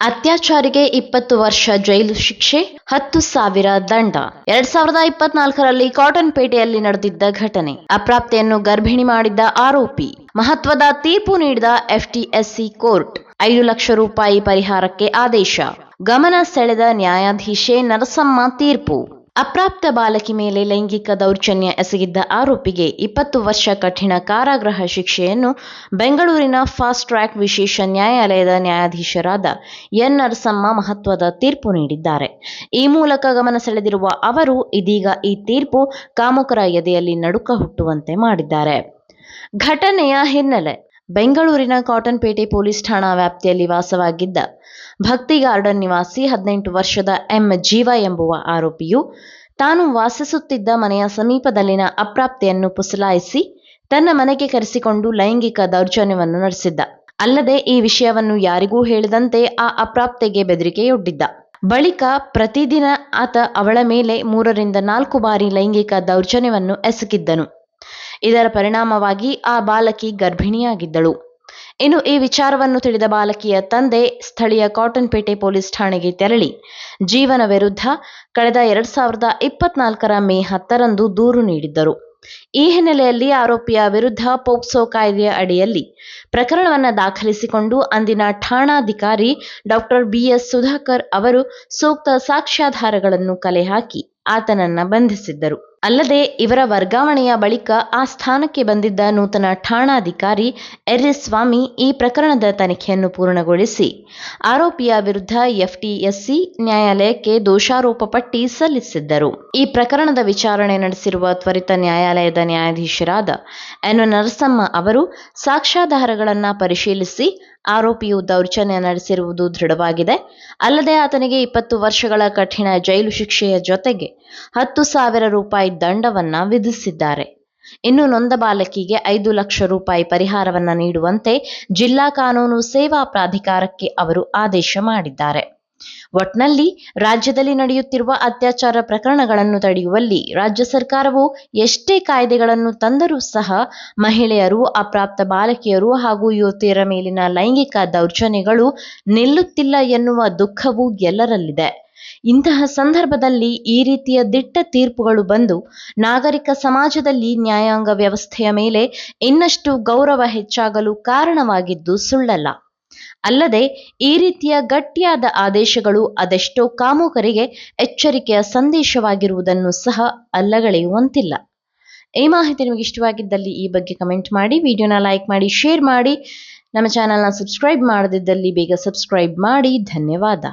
ಅತ್ಯಾಚಾರಿಗೆ ಇಪ್ಪತ್ತು ವರ್ಷ ಜೈಲು ಶಿಕ್ಷೆ, ಹತ್ತು ಸಾವಿರ ದಂಡ. ಎರಡ್ ಸಾವಿರದ ಇಪ್ಪತ್ನಾಲ್ಕರಲ್ಲಿ ಕಾಟನ್ ಪೇಟೆಯಲ್ಲಿ ನಡೆದಿದ್ದ ಘಟನೆ. ಅಪ್ರಾಪ್ತೆಯನ್ನು ಗರ್ಭಿಣಿ ಮಾಡಿದ್ದ ಆರೋಪಿ. ಮಹತ್ವದ ತೀರ್ಪು ನೀಡಿದ ಎಫ್ಟಿಎಸ್ಸಿ ಕೋರ್ಟ್. ಐದು ಲಕ್ಷ ರೂಪಾಯಿ ಪರಿಹಾರಕ್ಕೆ ಆದೇಶ. ಗಮನ ಸೆಳೆದ ನ್ಯಾಯಾಧೀಶೆ ನರಸಮ್ಮ ತೀರ್ಪು. ಅಪ್ರಾಪ್ತ ಬಾಲಕಿ ಮೇಲೆ ಲೈಂಗಿಕ ದೌರ್ಜನ್ಯ ಎಸಗಿದ್ದ ಆರೋಪಿಗೆ ಇಪ್ಪತ್ತು ವರ್ಷ ಕಠಿಣ ಕಾರಾಗೃಹ ಶಿಕ್ಷೆಯನ್ನು ಬೆಂಗಳೂರಿನ ಫಾಸ್ಟ್ ಟ್ರ್ಯಾಕ್ ವಿಶೇಷ ನ್ಯಾಯಾಲಯದ ನ್ಯಾಯಾಧೀಶರಾದ ಎನ್ ನರಸಮ್ಮ ಮಹತ್ವದ ತೀರ್ಪು ನೀಡಿದ್ದಾರೆ. ಈ ಮೂಲಕ ಗಮನ ಸೆಳೆದಿರುವ ಅವರು ಇದೀಗ ಈ ತೀರ್ಪು ಕಾಮುಕರ ಎದೆಯಲ್ಲಿ ನಡುಕ ಹುಟ್ಟುವಂತೆ ಮಾಡಿದ್ದಾರೆ. ಘಟನೆಯ ಹಿನ್ನೆಲೆ ಬೆಂಗಳೂರಿನ ಕಾಟನ್ಪೇಟೆ ಪೊಲೀಸ್ ಠಾಣಾ ವ್ಯಾಪ್ತಿಯಲ್ಲಿ ವಾಸವಾಗಿದ್ದ ಭಕ್ತಿ ಗಾರ್ಡನ್ ನಿವಾಸಿ ಹದಿನೆಂಟು ವರ್ಷದ ಎಂ. ಜೀವ ಎಂಬುವ ಆರೋಪಿಯು ತಾನು ವಾಸಿಸುತ್ತಿದ್ದ ಮನೆಯ ಸಮೀಪದಲ್ಲಿನ ಅಪ್ರಾಪ್ತೆಯನ್ನು ಪುಸಲಾಯಿಸಿ ತನ್ನ ಮನೆಗೆ ಕರೆಸಿಕೊಂಡು ಲೈಂಗಿಕ ದೌರ್ಜನ್ಯವನ್ನು ನಡೆಸಿದ್ದ. ಅಲ್ಲದೆ ಈ ವಿಷಯವನ್ನು ಯಾರಿಗೂ ಹೇಳಿದಂತೆ ಆ ಅಪ್ರಾಪ್ತೆಗೆ ಬೆದರಿಕೆಯೊಡ್ಡಿದ್ದ. ಬಳಿಕ ಪ್ರತಿದಿನ ಆತ ಅವಳ ಮೇಲೆ ಮೂರರಿಂದ ನಾಲ್ಕು ಬಾರಿ ಲೈಂಗಿಕ ದೌರ್ಜನ್ಯವನ್ನು ಎಸಗಿದ್ದನು. ಇದರ ಪರಿಣಾಮವಾಗಿ ಆ ಬಾಲಕಿ ಗರ್ಭಿಣಿಯಾಗಿದ್ದಳು. ಇನ್ನು ಈ ವಿಚಾರವನ್ನು ತಿಳಿದ ಬಾಲಕಿಯ ತಂದೆ ಸ್ಥಳೀಯ ಕಾಟನ್ ಪೇಟೆ ಪೊಲೀಸ್ ಠಾಣೆಗೆ ತೆರಳಿ. ಜೀವನ ವಿರುದ್ಧ ಕಳೆದ ಎರಡ್ ಸಾವಿರದ ಇಪ್ಪತ್ನಾಲ್ಕರ ಮೇ ಹತ್ತರಂದು ದೂರು ನೀಡಿದ್ದರು. ಈ ಹಿನ್ನೆಲೆಯಲ್ಲಿ ಆರೋಪಿಯ ವಿರುದ್ಧ ಪೋಕ್ಸೋ ಕಾಯ್ದೆಯ ಅಡಿಯಲ್ಲಿ ಪ್ರಕರಣವನ್ನು ದಾಖಲಿಸಿಕೊಂಡು ಅಂದಿನ ಠಾಣಾಧಿಕಾರಿ ಡಾಕ್ಟರ್ ಬಿಎಸ್ ಸುಧಾಕರ್ ಅವರು ಸೂಕ್ತ ಸಾಕ್ಷ್ಯಾಧಾರಗಳನ್ನು ಕಲೆ ಹಾಕಿ ಆತನನ್ನ ಬಂಧಿಸಿದ್ದರು. ಅಲ್ಲದೆ ಇವರ ವರ್ಗಾವಣೆಯ ಬಳಿಕ ಆ ಸ್ಥಾನಕ್ಕೆ ಬಂದಿದ್ದ ನೂತನ ಠಾಣಾಧಿಕಾರಿ ಸ್ವಾಮಿ ಈ ಪ್ರಕರಣದ ತನಿಖೆಯನ್ನು ಪೂರ್ಣಗೊಳಿಸಿ, ಆರೋಪಿಯ ವಿರುದ್ಧ ಎಫ್ಟಿಎಸ್ಸಿ ನ್ಯಾಯಾಲಯಕ್ಕೆ ದೋಷಾರೋಪ ಪಟ್ಟಿ ಸಲ್ಲಿಸಿದ್ದರು. ಈ ಪ್ರಕರಣದ ವಿಚಾರಣೆ ನಡೆಸಿರುವ ತ್ವರಿತ ನ್ಯಾಯಾಲಯದ ನ್ಯಾಯಾಧೀಶರಾದ ಎನ್ ನರಸಮ್ಮ ಅವರು ಸಾಕ್ಷ್ಯಾಧಾರಗಳನ್ನು ಪರಿಶೀಲಿಸಿ ಆರೋಪಿಯು ದೌರ್ಜನ್ಯ ನಡೆಸಿರುವುದು ದೃಢವಾಗಿದೆ. ಅಲ್ಲದೆ ಆತನಿಗೆ ಇಪ್ಪತ್ತು ವರ್ಷಗಳ ಕಠಿಣ ಜೈಲು ಶಿಕ್ಷೆಯ ಜೊತೆಗೆ ಹತ್ತು ಸಾವಿರ ರೂಪಾಯಿ ದಂಡವನ್ನ ವಿಧಿಸಿದ್ದಾರೆ. ಇನ್ನು ನೊಂದ ಬಾಲಕಿಗೆ ಐದು ಲಕ್ಷ ರೂಪಾಯಿ ಪರಿಹಾರವನ್ನ ನೀಡುವಂತೆ ಜಿಲ್ಲಾ ಕಾನೂನು ಸೇವಾ ಪ್ರಾಧಿಕಾರಕ್ಕೆ ಅವರು ಆದೇಶ ಮಾಡಿದ್ದಾರೆ. ಒಟ್ನಲ್ಲಿ ರಾಜ್ಯದಲ್ಲಿ ನಡೆಯುತ್ತಿರುವ ಅತ್ಯಾಚಾರ ಪ್ರಕರಣಗಳನ್ನು ತಡೆಯುವಲ್ಲಿ ರಾಜ್ಯ ಸರ್ಕಾರವು ಎಷ್ಟೇ ಕಾಯ್ದೆಗಳನ್ನು ತಂದರೂ ಸಹ ಮಹಿಳೆಯರು, ಅಪ್ರಾಪ್ತ ಬಾಲಕಿಯರು ಹಾಗೂ ಯುವತಿಯರ ಮೇಲಿನ ಲೈಂಗಿಕ ದೌರ್ಜನ್ಯಗಳು ನಿಲ್ಲುತ್ತಿಲ್ಲ ಎನ್ನುವ ದುಃಖವು ಎಲ್ಲರಲ್ಲಿದೆ. ಇಂತಹ ಸಂದರ್ಭದಲ್ಲಿ ಈ ರೀತಿಯ ದಿಟ್ಟ ತೀರ್ಪುಗಳು ಬಂದು ನಾಗರಿಕ ಸಮಾಜದಲ್ಲಿ ನ್ಯಾಯಾಂಗ ವ್ಯವಸ್ಥೆಯ ಮೇಲೆ ಇನ್ನಷ್ಟು ಗೌರವ ಹೆಚ್ಚಾಗಲು ಕಾರಣವಾಗಿದ್ದು ಸುಳ್ಳಲ್ಲ. ಅಲ್ಲದೆ ಈ ರೀತಿಯ ಗಟ್ಟಿಯಾದ ಆದೇಶಗಳು ಅದೆಷ್ಟೋ ಕಾಮುಕರಿಗೆ ಎಚ್ಚರಿಕೆಯ ಸಂದೇಶವಾಗಿರುವುದನ್ನು ಸಹ ಅಲ್ಲಗಳೆಯುವಂತಿಲ್ಲ. ಈ ಮಾಹಿತಿ ನಿಮಗೆ ಇಷ್ಟವಾಗಿದ್ದಲ್ಲಿ ಈ ಬಗ್ಗೆ ಕಮೆಂಟ್ ಮಾಡಿ, ವಿಡಿಯೋನ ಲೈಕ್ ಮಾಡಿ, ಶೇರ್ ಮಾಡಿ. ನಮ್ಮ ಚಾನಲ್ನ ಸಬ್ಸ್ಕ್ರೈಬ್ ಮಾಡದಿದ್ದಲ್ಲಿ ಬೇಗ ಸಬ್ಸ್ಕ್ರೈಬ್ ಮಾಡಿ. ಧನ್ಯವಾದ.